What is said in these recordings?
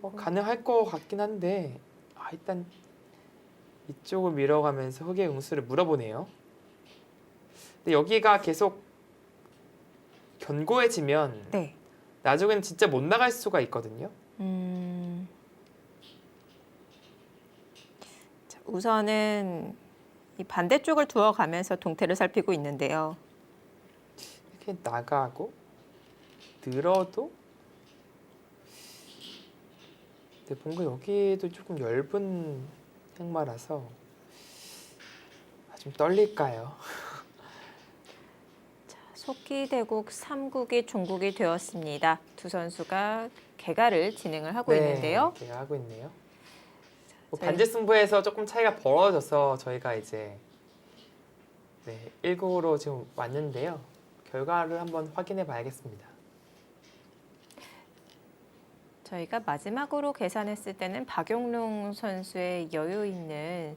뭐 가능할 것 같긴 한데 아, 일단 이쪽을 밀어가면서 흑의 응수를 물어보네요. 근데 여기가 계속 견고해지면 네. 나중에는 진짜 못 나갈 수가 있거든요. 음. 자, 우선은 이 반대쪽을 두어 가면서 동태를 살피고 있는데요. 이렇게 나가고 늘어도 근데 뭔가 여기도 조금 얇은 흑마라서 아, 좀 떨릴까요? 속기대국 3국이 종국이 되었습니다. 두 선수가 개가를 진행을 하고 있는데요. 이렇게 하고 있네요. 뭐 저희- 반지 승부에서 조금 차이가 벌어져서 저희가 이제 네, 1국으로 지금 왔는데요. 결과를 한번 확인해 봐야겠습니다. 저희가 마지막으로 계산했을 때는 박용룡 선수의 여유 있는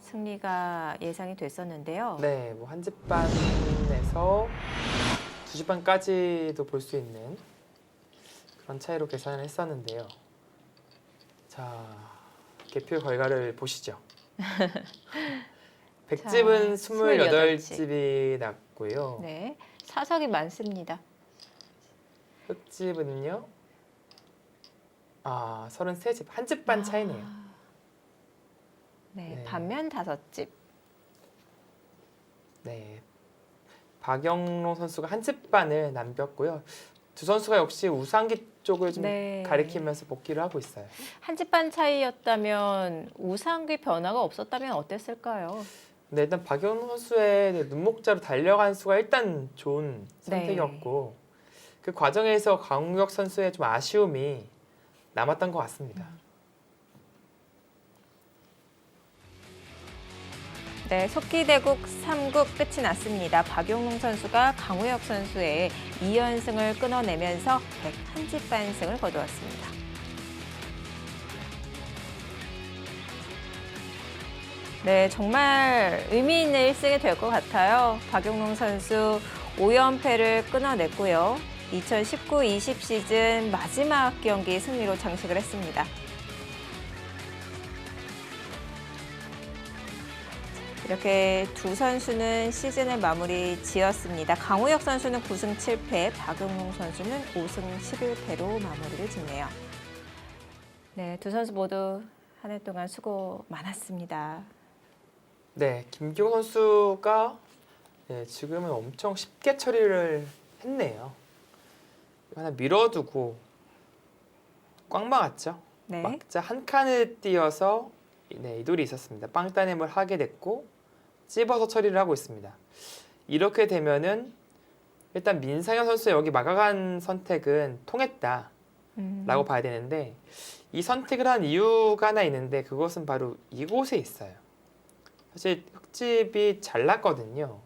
승리가 예상이 됐었는데요. 네, 뭐 한 집반에서 두 집반까지도 볼 수 있는 그런 차이로 계산을 했었는데요. 자, 개표 결과를 보시죠. 백집은 자, 28집이 났고요. 네, 사석이 많습니다. 흑집은요? 아, 33집. 한 집 반 차이네요. 네, 네. 반면 다섯 집. 네. 박영록 선수가 한 집 반을 남겼고요. 두 선수가 역시 우상기 쪽을 좀 네. 가리키면서 복귀를 하고 있어요. 한 집 반 차이였다면 우상기 변화가 없었다면 어땠을까요? 근데 일단 박영록 선수의 네, 눈목자로 달려간 수가 일단 좋은 네. 선택이었고 그 과정에서 강우혁 선수의 좀 아쉬움이 남았던 것 같습니다. 네, 속기대국 3국 끝이 났습니다. 박용웅 선수가 강우혁 선수의 2연승을 끊어내면서 101집 반승을 거두었습니다. 네, 정말 의미 있는 1승이 될 것 같아요. 박용웅 선수 5연패를 끊어냈고요. 2019-20 시즌 마지막 경기 승리로 장식을 했습니다. 이렇게 두 선수는 시즌을 마무리 지었습니다. 강우혁 선수는 9승 7패, 박용웅 선수는 5승 11패로 마무리를 짓네요. 네, 두 선수 모두 한 해 동안 수고 많았습니다. 네, 김기호 선수가 네, 지금은 엄청 쉽게 처리를 했네요. 하나 밀어두고 꽉 막았죠. 네. 막자 한 칸을 띄어서 네, 이 돌이 있었습니다. 빵따냄을 하게 됐고 찝어서 처리를 하고 있습니다. 이렇게 되면은 일단 민상현 선수 여기 막아간 선택은 통했다라고 음, 봐야 되는데 이 선택을 한 이유가 하나 있는데 그것은 바로 이곳에 있어요. 사실 흙집이 잘났거든요.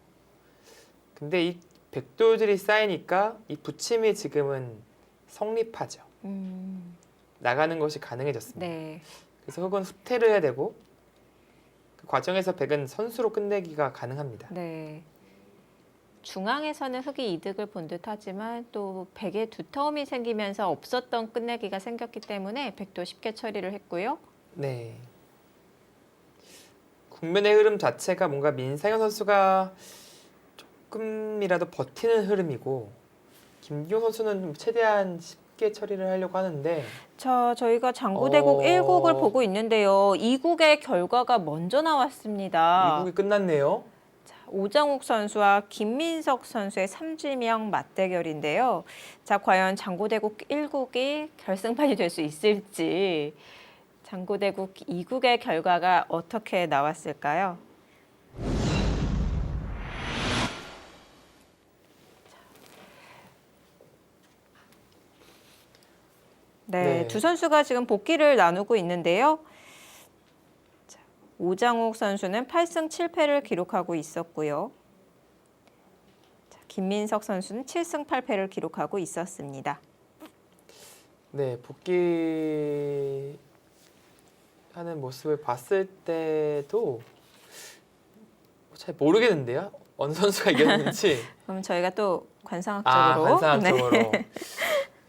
근데 이 백돌들이 쌓이니까 이 부침이 지금은 성립하죠. 음, 나가는 것이 가능해졌습니다. 네. 그래서 흙은 후퇴를 해야 되고 그 과정에서 백은 선수로 끝내기가 가능합니다. 네. 중앙에서는 흑이 이득을 본 듯하지만 또 백에 두터움이 생기면서 없었던 끝내기가 생겼기 때문에 백도 쉽게 처리를 했고요. 네. 국면의 흐름 자체가 뭔가 민상현 선수가 조금이라도 버티는 흐름이고 김기호 선수는 좀 최대한 쉽게 처리를 하려고 하는데 자, 저희가 장구대국 어. 1국을 보고 있는데요. 2국의 결과가 먼저 나왔습니다. 미국이 끝났네요. 자, 오정욱 선수와 김민석 선수의 삼지명 맞대결인데요. 자, 과연 장구대국 1국이 결승판이 될 수 있을지 장구대국 2국의 결과가 어떻게 나왔을까요? 네, 네. 두 선수가 지금 복귀를 나누고 있는데요. 자, 오장욱 선수는 8승 7패를 기록하고 있었고요. 자, 김민석 선수는 7승 8패를 기록하고 있었습니다. 네, 복귀하는 모습을 봤을 때도 잘 모르겠는데요. 어느 선수가 이겼는지. 그럼 저희가 또 아, 관상학적으로 관상학적으로. 네.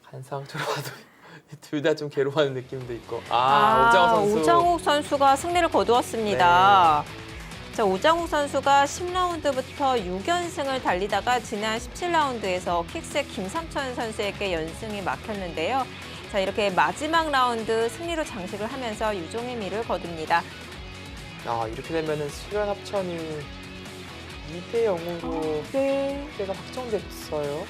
관상학적으로 봐도 둘 다 좀 괴로워하는 느낌도 있고. 아, 오장호 선수. 네. 오장욱 선수가 승리를 거두었습니다. 자, 오장욱 선수가 10라운드부터 6연승을 달리다가 지난 17라운드에서 킥스의 김삼천 선수에게 연승이 막혔는데요. 자, 이렇게 마지막 라운드 승리로 장식을 하면서 유종의 미를 거둡니다. 아, 이렇게 되면은 수련 합천이 2대 0으로 네. 패가 확정됐어요.